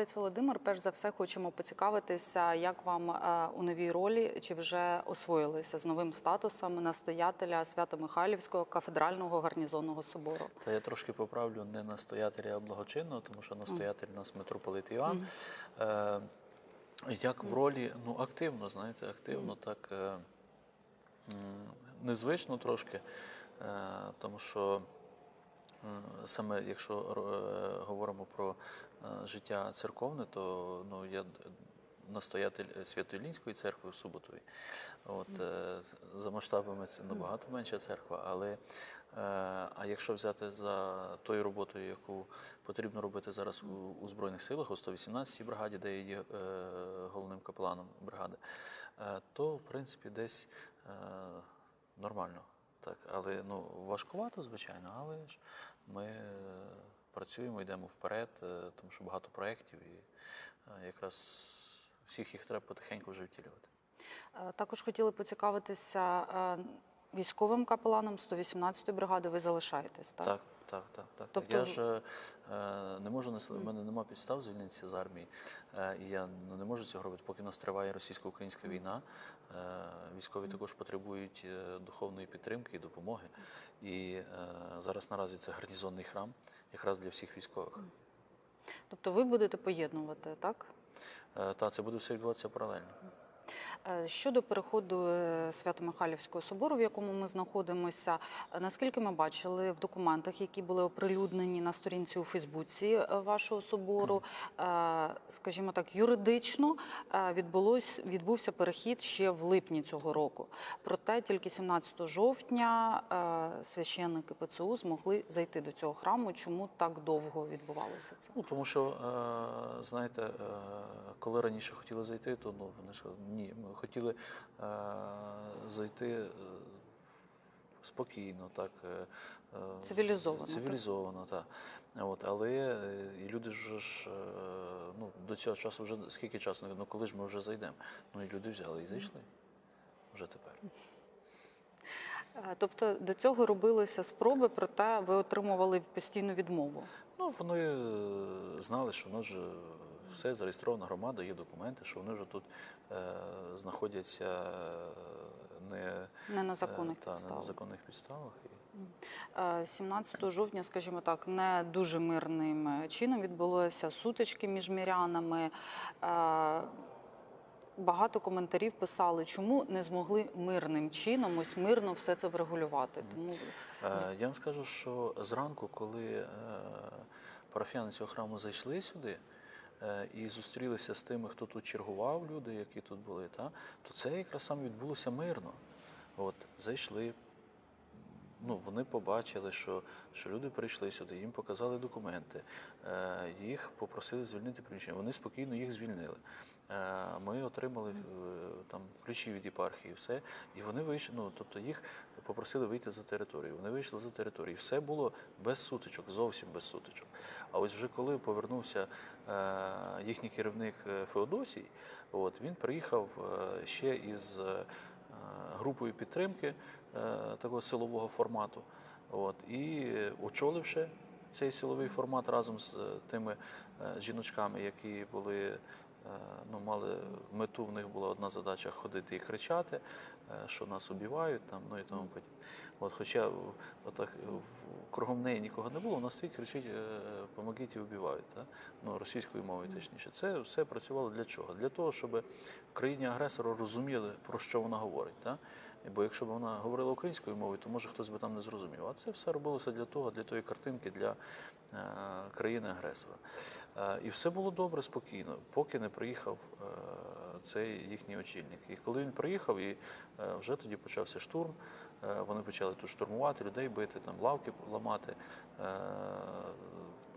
Отець Володимир, перш за все, хочемо поцікавитися, як вам е, у новій ролі, чи вже освоїлися з новим статусом настоятеля Свято-Михайлівського кафедрального гарнізонного собору. Та я трошки поправлю не настоятеля, а благочинного, тому що настоятель у нас митрополит Іван. Е, як в ролі, ну активно, знаєте, активно, так е, незвично трошки, е, тому що саме якщо говоримо про життя церковне, то ну, я настоятель Свято-Ілінської церкви в Суботові. От, е, за масштабами це набагато менша церква, але е, а якщо взяти за тою роботою, яку потрібно робити зараз у, у Збройних силах, у 118-й бригаді, де я є е, головним капеланом бригади, е, то в принципі десь е, нормально. Так, але ну важкувато, звичайно, але ж ми е, працюємо, йдемо вперед, е, тому що багато проєктів, і е, якраз всіх їх треба потихеньку вже втілювати. Е, Також хотіли поцікавитися військовим капеланом 118-ї бригади. Ви залишаєтесь, так? Так, так, так, так. Тобто Я ж е, не можу в мене немає підстав звільнитися з армії, е, і я не можу цього робити, поки в нас триває російсько-українська війна. Е, військові також потребують духовної підтримки і допомоги. І е, зараз наразі це гарнізонний храм, якраз для всіх військових. Тобто ви будете поєднувати, так? Е, та це буде все відбуватися паралельно. Е, Щодо переходу е, Свято-Михайлівського собору, в якому ми знаходимося, е, наскільки ми бачили в документах, які були оприлюднені на сторінці у Фейсбуці вашого собору, скажімо так, юридично відбулось відбувся перехід ще в липні цього року. Проте тільки 17 жовтня священники ПЦУ змогли зайти до цього храму. Чому так довго відбувалося це? Ну, тому що, знаєте, коли раніше хотіли зайти, то ну, вони ж ні, ми хотіли е, зайти е, спокійно, так. е, е, Цивілізовано, так? Цивілізовано, так. От, але і люди ж ну, до цього часу вже скільки часу, ну коли ж ми вже зайдемо? Ну і люди взяли і зайшли вже тепер. Тобто до цього робилися спроби, проте ви отримували постійну відмову. Ну, вони знали, що в нас вже все зареєстрована громада, є документи, що вони вже тут е, знаходяться е, не, Не на законних е, та, не на законних підставах. Е, 17 жовтня, скажімо так, не дуже мирним чином відбулися сутички між мірянами. Багато коментарів писали, чому не змогли мирним чином, ось мирно все це врегулювати. Тому Я вам скажу, що зранку, коли парафіяни цього храму зайшли сюди і зустрілися з тими, хто тут чергував, люди, які тут були, та, то це якраз саме відбулося мирно. От, зайшли, ну, вони побачили, що, що люди прийшли сюди, їм показали документи, е, їх попросили звільнити приміщення. Вони спокійно їх звільнили. Е, Ми отримали е, там ключі від єпархії, все, і вони вийшли. Ну тобто їх попросили вийти за територію. Вони вийшли за територію. Все було без сутичок, зовсім без сутичок. А ось вже коли повернувся е, їхній керівник Феодосій, от він приїхав ще із групою підтримки такого силового формату. От, і очоливши цей силовий формат разом з тими жіночками, які були. Е, Ну, мали мету, в них була одна задача ходити і кричати, е, що нас убивають, там, ну і тому подібне. От, хоча отак, в- кругом неї нікого не було, вона стоїть, кричить, е, помогіть і убивають. Та? Ну, російською мовою точніше. Це все працювало для чого? Для того, щоб в країні агресора розуміли, про що вона говорить. Та? Бо якщо б вона говорила українською мовою, то може хтось би там не зрозумів. А це все робилося для того, для тої картинки, для е, країни-агресора. Е, і все було добре, спокійно, поки не приїхав е, цей їхній очільник. І коли він приїхав, і вже тоді почався штурм, вони почали тут штурмувати, людей бити, там лавки ламати.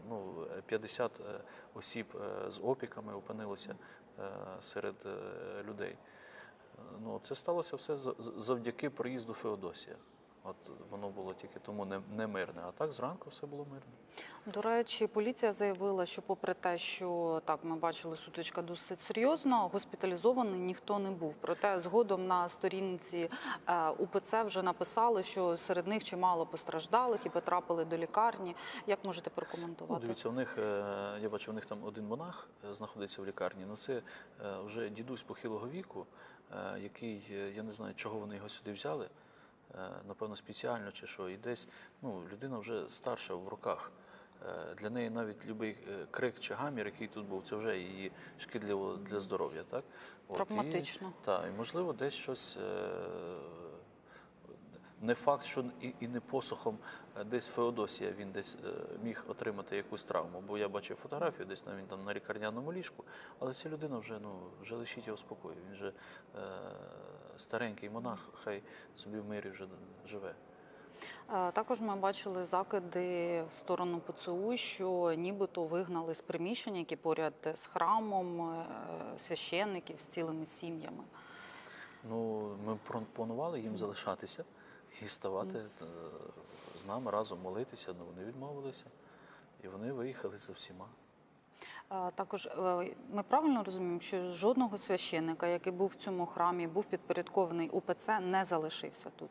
Ну, 50 е, осіб з опіками опинилося серед людей. Ну, це сталося все за- за- завдяки приїзду Феодосія. От воно було тільки тому не, не мирне, а так зранку все було мирно. До речі, поліція заявила, що, попри те, що так ми бачили, сутичка досить серйозна, госпіталізований ніхто не був. Проте згодом на сторінці е, УПЦ вже написали, що серед них чимало постраждалих і потрапили до лікарні. Як можете Ну, прокоментувати? дивіться, у них е, я бачу, у них там один монах е, знаходиться в лікарні. Ну це вже дідусь похилого віку, який е, я не знаю, чого вони його сюди взяли. е, Напевно, спеціально чи що. І десь ну, людина вже старша в роках. Е, Для неї навіть будь-який крик чи гамір, який тут був, це вже її шкідливо для здоров'я. Так? Травматично. Так, і можливо, десь щось. Не факт, що і, і не посухом е, десь Феодосія він десь е, міг отримати якусь травму. Бо я бачив фотографію, десь там він там на лікарняному ліжку, але ця людина вже ну вже лишіть його спокою. Він вже е, старенький монах, хай собі в мирі вже живе. Е, Також ми бачили закиди в сторону ПЦУ, що нібито вигнали з приміщення, які поряд з храмом священників з цілими сім'ями. Ну, ми пропонували їм залишатися і ставати е, з нами разом молитися. Ну вони відмовилися, і вони виїхали за всіма. Також е, ми правильно розуміємо, що жодного священника, який був в цьому храмі, був підпорядкований УПЦ, не залишився тут.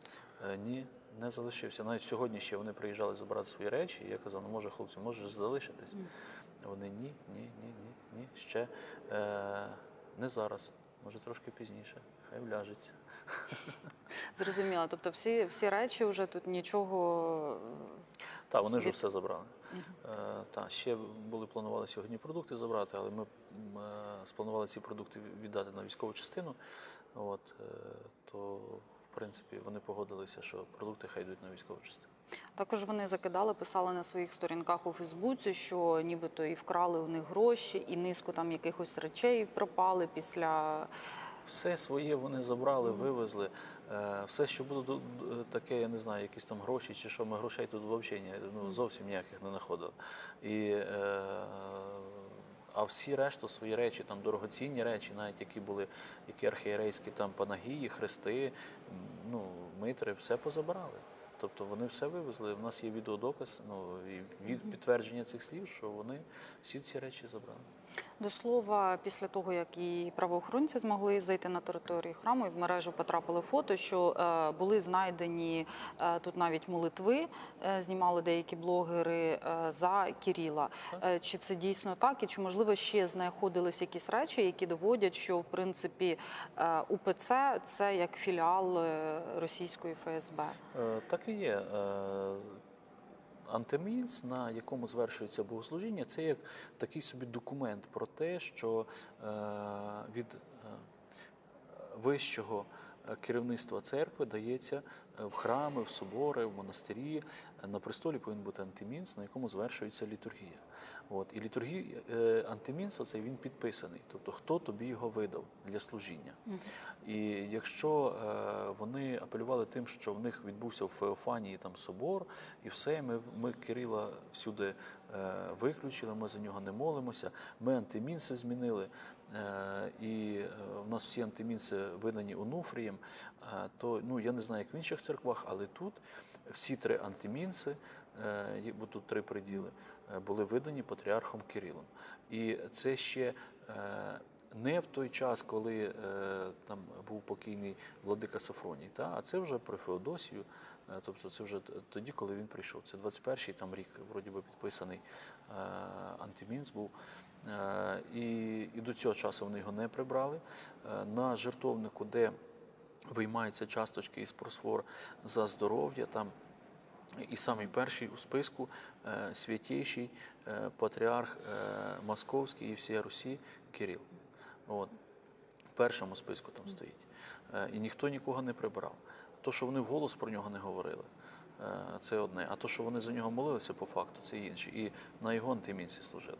Е, Ні, не залишився. Навіть сьогодні ще вони приїжджали забирати свої речі. І я казав, ну може, хлопці, можеш залишитись. Вони ні, ні, ні, ні, ні. Ще е, не зараз, може трошки пізніше. Хай вляжеться. Зрозуміло. Тобто, всі, всі речі вже тут нічого. Так, вони вже все забрали. Е, та, ще були планували сьогодні продукти забрати, але ми е, спланували ці продукти віддати на військову частину. От, е, то, в принципі, вони погодилися, що продукти хай йдуть на військову частину. Також вони закидали, писали на своїх сторінках у Фейсбуці, що нібито і вкрали у них гроші, і низку там якихось речей пропали після Все своє вони забрали, вивезли. Е, Все, що було е, таке, я не знаю, якісь там гроші чи що, ми грошей тут взагалі ну, зовсім ніяких не знаходили. І, е, а всі решту свої речі, там дорогоцінні речі, навіть які були, які архієрейські там панагії, хрести, ну, митри, все позабирали. Тобто вони все вивезли. У нас є відеодоказ, ну і від підтвердження цих слів, що вони всі ці речі забрали. До слова, після того як і правоохоронці змогли зайти на територію храму, і в мережу потрапили фото, що е, були знайдені е, тут навіть молитви, е, знімали деякі блогери за Кіріла. Чи це дійсно так? І чи можливо ще знаходились якісь речі, які доводять, що в принципі УПЦ це як філіал російської ФСБ? Так і є. Антимінс, на якому звершується богослужіння, це як такий собі документ про те, що е, від е, вищого е, керівництва церкви дається в храми, в собори, в монастирі. Е, На престолі повинен бути антимінс, на якому звершується літургія. От і літургія е, антимінс, оцей він підписаний, тобто хто тобі його видав для служіння. І якщо е, вони апелювали тим, що в них відбувся в Феофанії там собор, і все, ми, ми Кирила всюди е, виключили, ми за нього не молимося. Ми антимінси змінили, е, і е, в нас всі антимінси видані Онуфрієм. Е, то ну я не знаю, як в інших церквах, але тут всі три антимінси, е, бо тут три приділи, е, були видані патріархом Кирилом. І це ще. е, не в той час, коли там був покійний владика Сафроній, а це вже при Феодосію, тобто це вже тоді, коли він прийшов. Це 21-й там рік, вроді би підписаний антимінс був. І, до цього часу вони його не прибрали. На жертовнику, де виймаються часточки із просфор за здоров'я, там і самий перший у списку е, святіший е, патріарх е, Московський і всієї Русі Кирил. От. В першому списку там стоїть. І ніхто нікого не прибрав. То, що вони вголос про нього не говорили, це одне. А то, що вони за нього молилися по факту, це інше. І на його антимінці служили.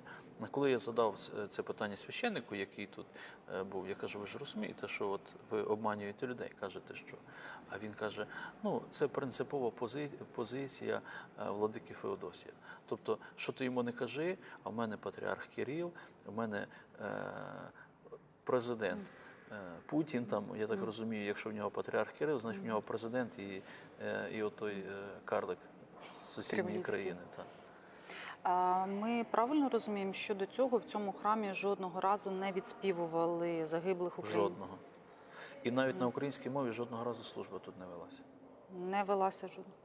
Коли я задав це питання священнику, який тут е, був, я кажу, ви ж розумієте, що от ви обманюєте людей, кажете, що. А він каже: ну, це принципова пози- позиція е, владики Феодосія. Тобто, що ти йому не кажи, а в мене патріарх Кирил, в мене е, президент Путін, там, я так розумію, якщо в нього патріарх Кирил, значить в нього президент і, е, і отой е, карлик з сусідньої країни. Так. Ми правильно розуміємо, що до цього в цьому храмі жодного разу не відспівували загиблих українців? Жодного. І навіть на українській мові жодного разу служба тут не велася. Не велася жодного.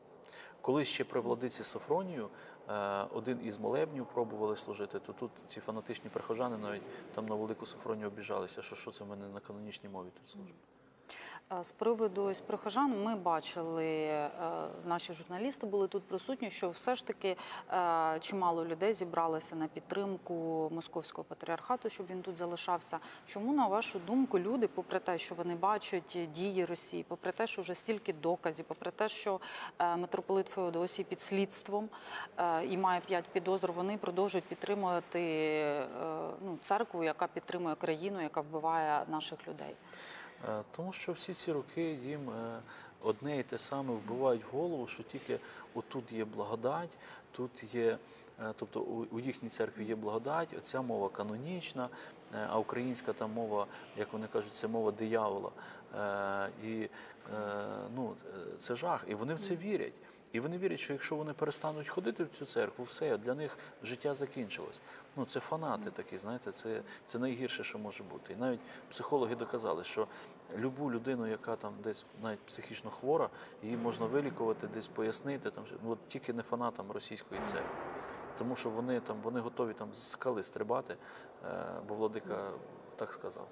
Коли ще при владиці Софронію е, один із молебнів пробували служити, то тут ці фанатичні прихожани навіть там на велику Софронію обіжалися, що що це в мене на канонічній мові тут служба. З приводу ось прихожан ми бачили, е, наші журналісти були тут присутні, що все ж таки е, чимало людей зібралося на підтримку московського патріархату, щоб він тут залишався. Чому, на вашу думку, люди, попри те, що вони бачать дії Росії, попри те, що вже стільки доказів, попри те, що е, митрополит Феодосій під слідством і має п'ять підозр, вони продовжують підтримувати ну, церкву, яка підтримує країну, яка вбиває наших людей. Е, Тому що всі ці роки їм е, одне і те саме вбивають в голову, що тільки отут є благодать, тут є, е, тобто у, їхній церкві є благодать, оця мова канонічна, а українська там мова, як вони кажуть, це мова диявола. І ну, це жах. І вони в це вірять. І вони вірять, що якщо вони перестануть ходити в цю церкву, все для них життя закінчилось. Ну це фанати такі, знаєте, це, це найгірше, що може бути. І навіть психологи доказали, що любу людину, яка там десь навіть психічно хвора, її можна вилікувати, десь пояснити. Там ну, от тільки не фанатам російської церкви. Тому що вони там вони готові там з скали стрибати, е, бо владика так сказав.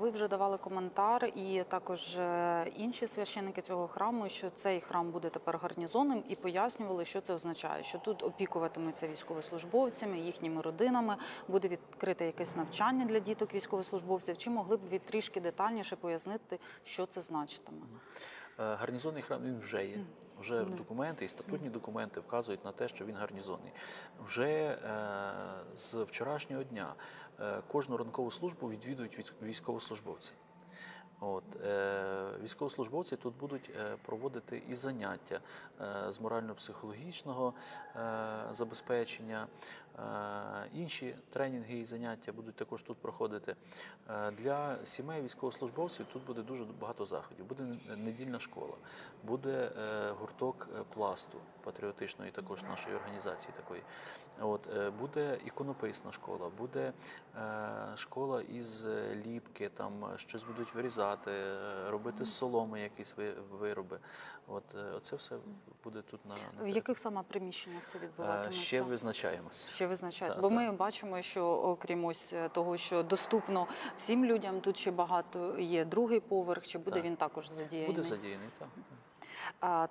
Ви вже давали коментар, і також е, інші священники цього храму, що цей храм буде тепер гарнізонним, і пояснювали, що це означає. Що тут опікуватимуться військовослужбовцями, їхніми родинами, буде відкрите якесь навчання для діток військовослужбовців. Чи могли б ви трішки детальніше пояснити, що це значитиме? Е, Гарнізонний храм він вже є. Вже документи і статутні документи вказують на те, що він гарнізонний. Вже е, з вчорашнього дня е, кожну ранкову службу відвідують військ- військовослужбовці. От, е, військовослужбовці тут будуть е, проводити і заняття е, з морально-психологічного забезпечення, інші тренінги і заняття будуть також тут проходити. Для сімей військовослужбовців тут буде дуже багато заходів. Буде недільна школа, буде гурток пласту патріотичної, також нашої організації такої. От, е, буде іконописна школа, буде е, школа із е, ліпки, там щось будуть вирізати, робити з соломи якісь ви- вироби. От е, оце все буде тут на, на В яких саме приміщеннях це відбуватиметься? ще визначаємося. Ще визначають, бо та. ми бачимо, що окрім ось того, що доступно всім людям, тут ще багато є другий поверх. Чи буде Так. він також задіяний? Буде задіяний так.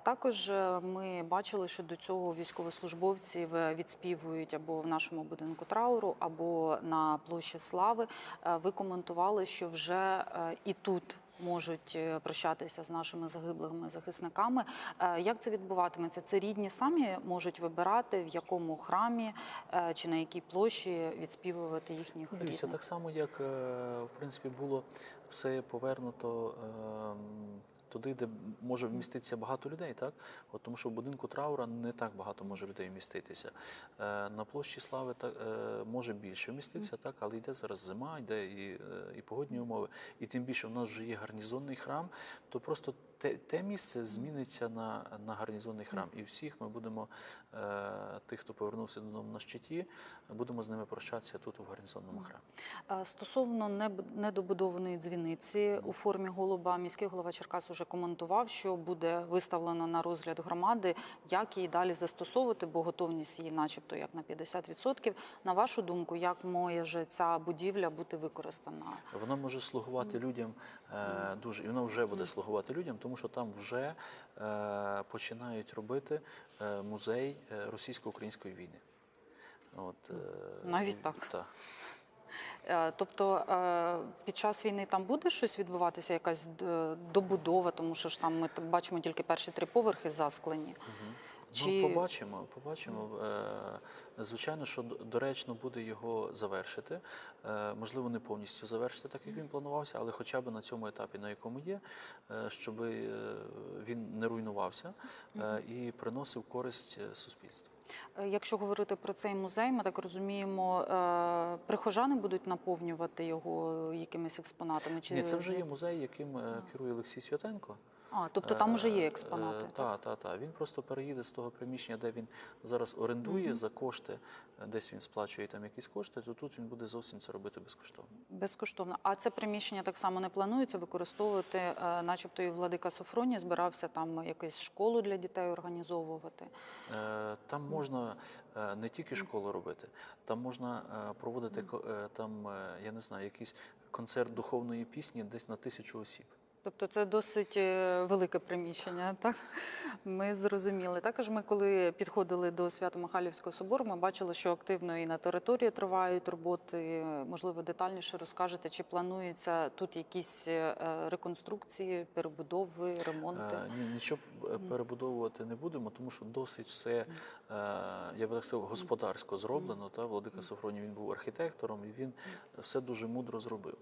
Також е, ми бачили, що до цього військовослужбовців відспівують або в нашому будинку трауру, або на площі Слави. Е, Ви коментували, що вже е, і тут. Можуть прощатися з нашими загиблими захисниками. Як це відбуватиметься? Це рідні самі можуть вибирати, в якому храмі чи на якій площі відспівувати їхніх Дивіться, рідних? так само, як в принципі було все повернуто ем, туди, де може вміститися багато людей, так? От тому що в будинку траура не так багато може людей вміститися. Е, На площі слави так, е, може більше вміститися, так, але йде зараз зима, йде і, е, і погодні умови. І тим більше в нас вже є гарнізонний храм, то просто те, те місце зміниться на, на гарнізонний храм. І всіх ми будемо, е, тих, хто повернувся додому на щиті, будемо з ними прощатися тут, у гарнізонному храмі. Стосовно недобудованої дзвіниці у формі голуба, міський голова Черкас уже коментував, що буде виставлено на розгляд громади, як її далі застосовувати, бо готовність її, начебто, як на 50%. На вашу думку, як може ця будівля бути використана? Вона може слугувати людям е, дуже, і вона вже буде слугувати людям, тому що там вже е, починають робити е, музей е, російсько-української війни. От, е, Навіть так? Так. Е, Тобто під час війни там буде щось відбуватися, якась добудова, тому що ж там ми бачимо тільки перші три поверхи засклені. Чи- Ну, побачимо, побачимо. Е, Звичайно, що доречно буде його завершити. Е, Можливо, не повністю завершити, так як він планувався, але хоча б на цьому етапі, на якому є, е, щоб він не руйнувався і приносив користь суспільству. Якщо говорити про цей музей, ми так розуміємо, прихожани будуть наповнювати його якимись експонатами? Чи Ні, це вже є музей, яким керує Олексій Святенко. А, тобто там уже є експонати. Так, так, так. Він просто переїде з того приміщення, де він зараз орендує за кошти, е, десь він сплачує там якісь кошти, то тут він буде зовсім це робити безкоштовно. Безкоштовно. А це приміщення так само не планується використовувати, е, начебто і владика Софроній збирався там якусь школу для дітей організовувати. Е, Там можна е, не тільки школу робити, там можна е, проводити е, там, е, я не знаю, якийсь концерт духовної пісні десь на тисячу осіб. Тобто це досить е, велике приміщення, так? Ми зрозуміли. Також ми, коли підходили до Свято-Михайлівського собору, ми бачили, що активно і на території тривають роботи. Можливо, детальніше розкажете, чи планується тут якісь е, реконструкції, перебудови, ремонти? Е, Ні, нічого перебудовувати не будемо, тому що досить все, я би так сказав, господарсько зроблено. Та Владика Софроній він був архітектором, і він все дуже мудро зробив.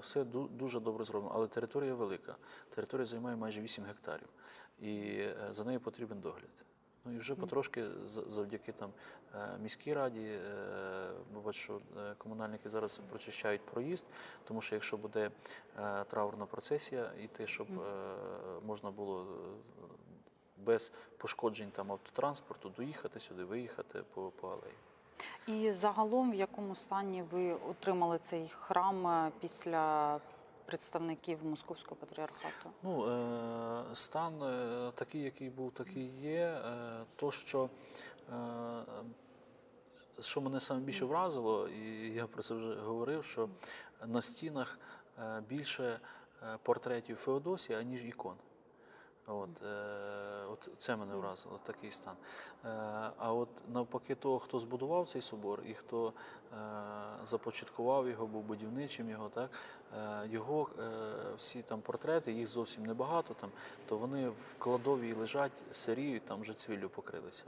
Все ду- дуже добре зроблено, але територія велика. Територія займає майже 8 гектарів, і е, за нею потрібен догляд. Ну і вже потрошки завдяки там е, міській раді, е, бачу, що комунальники зараз прочищають проїзд, тому що якщо буде траурна процесія йти, щоб е, можна було без пошкоджень там автотранспорту доїхати сюди, виїхати по, по алеї. І загалом, в якому стані ви отримали цей храм після представників Московського патріархату? Ну, е, стан е, такий, який був, такий є. Е, то, що, що мене саме більше вразило, і я про це вже говорив, що на стінах більше портретів Феодосія, аніж ікон. От, е, от це мене вразило, такий стан. Е, а от навпаки, того, хто збудував цей собор і хто е, започаткував його, був будівничим його, так, е, його е, всі там портрети, їх зовсім небагато, там, то вони в кладовій лежать, сиріють, там вже цвіллю покрилися.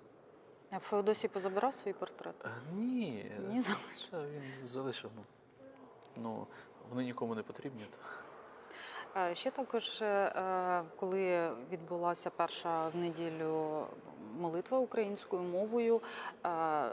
А Феодосій позабирав свій портрет? Е, ні, Ні, це він залишив. Ну, ну, вони нікому не потрібні. Е, Ще також, е, коли відбулася перша в неділю молитва українською мовою, е, е,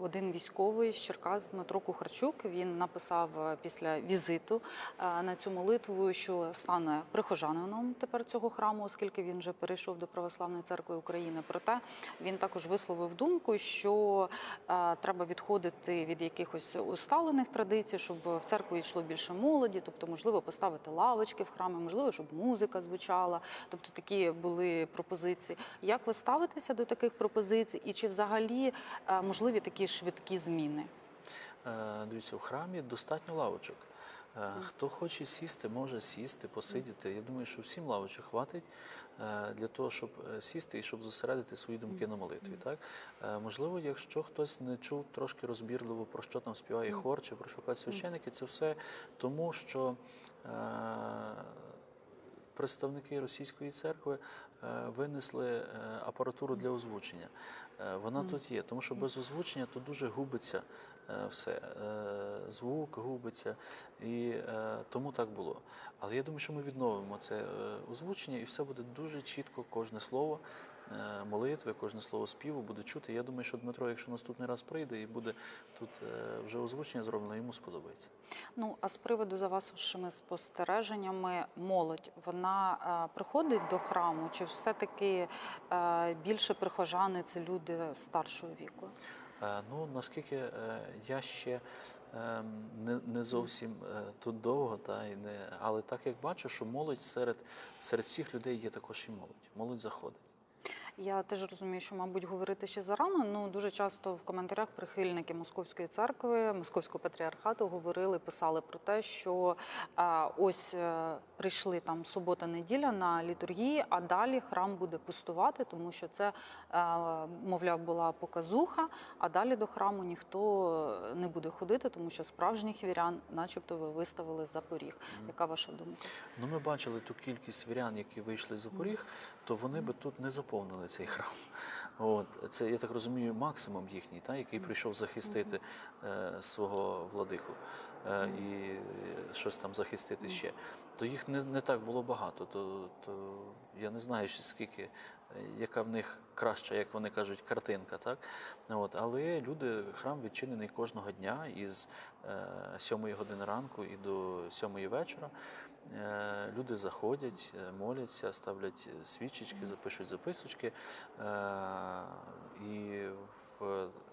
один військовий з Черкас Дмитро Кухарчук він написав е, після візиту е, на цю молитву, що стане прихожанином тепер цього храму, оскільки він вже перейшов до Православної церкви України. Проте він також висловив думку, що е, треба відходити від якихось усталених традицій, щоб в церкву йшло більше молоді, тобто, можливо, поставити лавочки в храмі, можливо, щоб музика звучала. Тобто такі були пропозиції. Як ви ставитеся до таких пропозицій, і чи взагалі е, можливі такі швидкі зміни? Е, Дивіться, в храмі достатньо лавочок. Е, Хто хоче сісти, може сісти, посидіти. Я думаю, що всім лавочок хватить для того, щоб сісти і щоб зосередити свої думки на молитві. Так? Можливо, якщо хтось не чув трошки розбірливо, про що там співає хор чи про що кажуть священники, це все тому, що представники російської церкви е, винесли е, апаратуру для озвучення. Е, Вона тут є, тому що без озвучення то дуже губиться е, все. Е, Звук губиться, і е, тому так було. Але я думаю, що ми відновимо це е, озвучення, і все буде дуже чітко, кожне слово е, молитви, кожне слово співу буде чути. Я думаю, що Дмитро, якщо наступний раз прийде і буде тут е, вже озвучення зроблено, йому сподобається. Ну а з приводу за вашими спостереженнями, молодь вона е, приходить до храму, чи все таки е, більше прихожани це люди старшого віку? Е, Ну, наскільки е, я ще ем, не, не зовсім е, тут довго, та, і не, але так як бачу, що молодь серед, серед всіх людей є також і молодь. Молодь заходить. Я теж розумію, що, мабуть, говорити ще зарано. Ну дуже часто в коментарях прихильники московської церкви, московського патріархату говорили, писали про те, що ось е, прийшли там субота-неділя на літургії, а далі храм буде пустувати, тому що це, е, мовляв, була показуха. А далі до храму ніхто не буде ходити, тому що справжніх вірян, начебто, ви виставили за поріг. Яка ваша думка? Ну, ми бачили ту кількість вірян, які вийшли з Запоріг, то вони би тут не заповнили цей храм. От це я так розумію, максимум їхній, та який прийшов захистити е, свого владику е, і щось там захистити ще. То їх не, не так було багато. То, то я не знаю, скільки яка в них краща, як вони кажуть, картинка. Так? От, але люди, храм відчинений кожного дня із е, 7 години ранку і до 7 вечора. Е, Люди заходять, е, моляться, ставлять свічечки, запишуть записочки. Е, І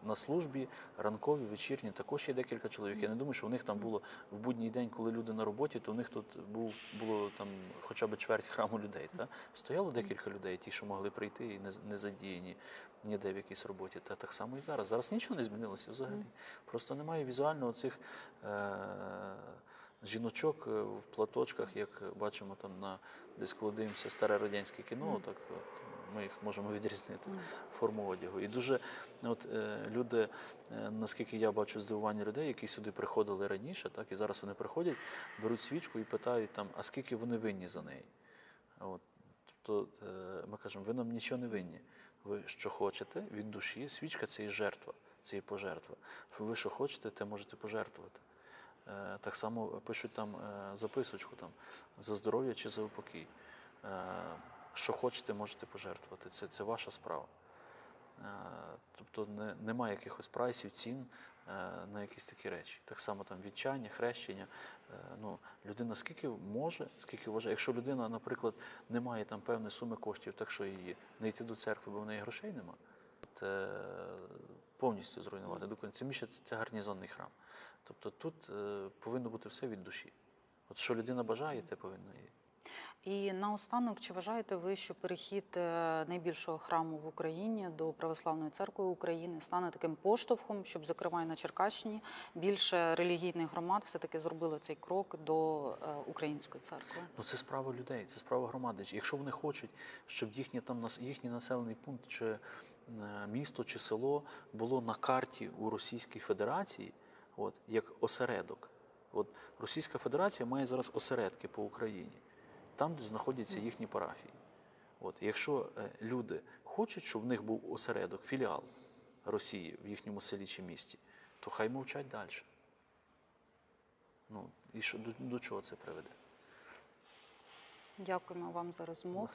на службі ранкові, вечірні також є декілька чоловік. Я не думаю, що у них там було в будній день, коли люди на роботі, то у них тут був було там хоча б чверть храму людей. Та? Стояло декілька людей, ті, що могли прийти і не, не задіяні ніде в якійсь роботі. Та так само і зараз. Зараз нічого не змінилося взагалі. Просто немає візуально цих. Е- Жіночок е, в платочках, як бачимо там на десь коли дивимося старе радянське кіно, так от ми їх можемо відрізнити форму одягу. І дуже от е, люди, е, наскільки я бачу здивування людей, які сюди приходили раніше, так і зараз вони приходять, беруть свічку і питають там, а скільки вони винні за неї. От, тобто е, ми кажемо, ви нам нічого не винні. Ви що хочете від душі, свічка це і жертва, це і пожертва. Ви що хочете, те можете пожертвувати. Е, Так само пишуть там е, записочку там за здоров'я чи за упокій. Е, Що хочете, можете пожертвувати. Це, це ваша справа. Тобто не, немає якихось прайсів, цін на якісь такі речі. Так само там відчання, хрещення. Ну, людина скільки може, скільки вважає. Якщо людина, наприклад, не має там певної суми коштів, так що її не йти до церкви, бо в неї грошей нема, це повністю зруйнувати. Докон- Це більше це гарнізонний храм. Тобто тут е, повинно бути все від душі. От що людина бажає, те повинно і. І наостанок, чи вважаєте ви, що перехід е, найбільшого храму в Україні до Православної церкви України стане таким поштовхом, щоб, зокрема, і на Черкащині більше релігійних громад все-таки зробили цей крок до е, української церкви? Ну, це справа людей, це справа громади. Якщо вони хочуть, щоб їхнє там їхній населений пункт чи місто чи село було на карті у Російській Федерації, от як осередок. От Російська Федерація має зараз осередки по Україні, там, де знаходяться їхні парафії. От якщо е, люди хочуть, щоб в них був осередок, філіал Росії в їхньому селі чи місті, то хай мовчать далі. Ну і що до, до чого це приведе? Дякуємо вам за розмову.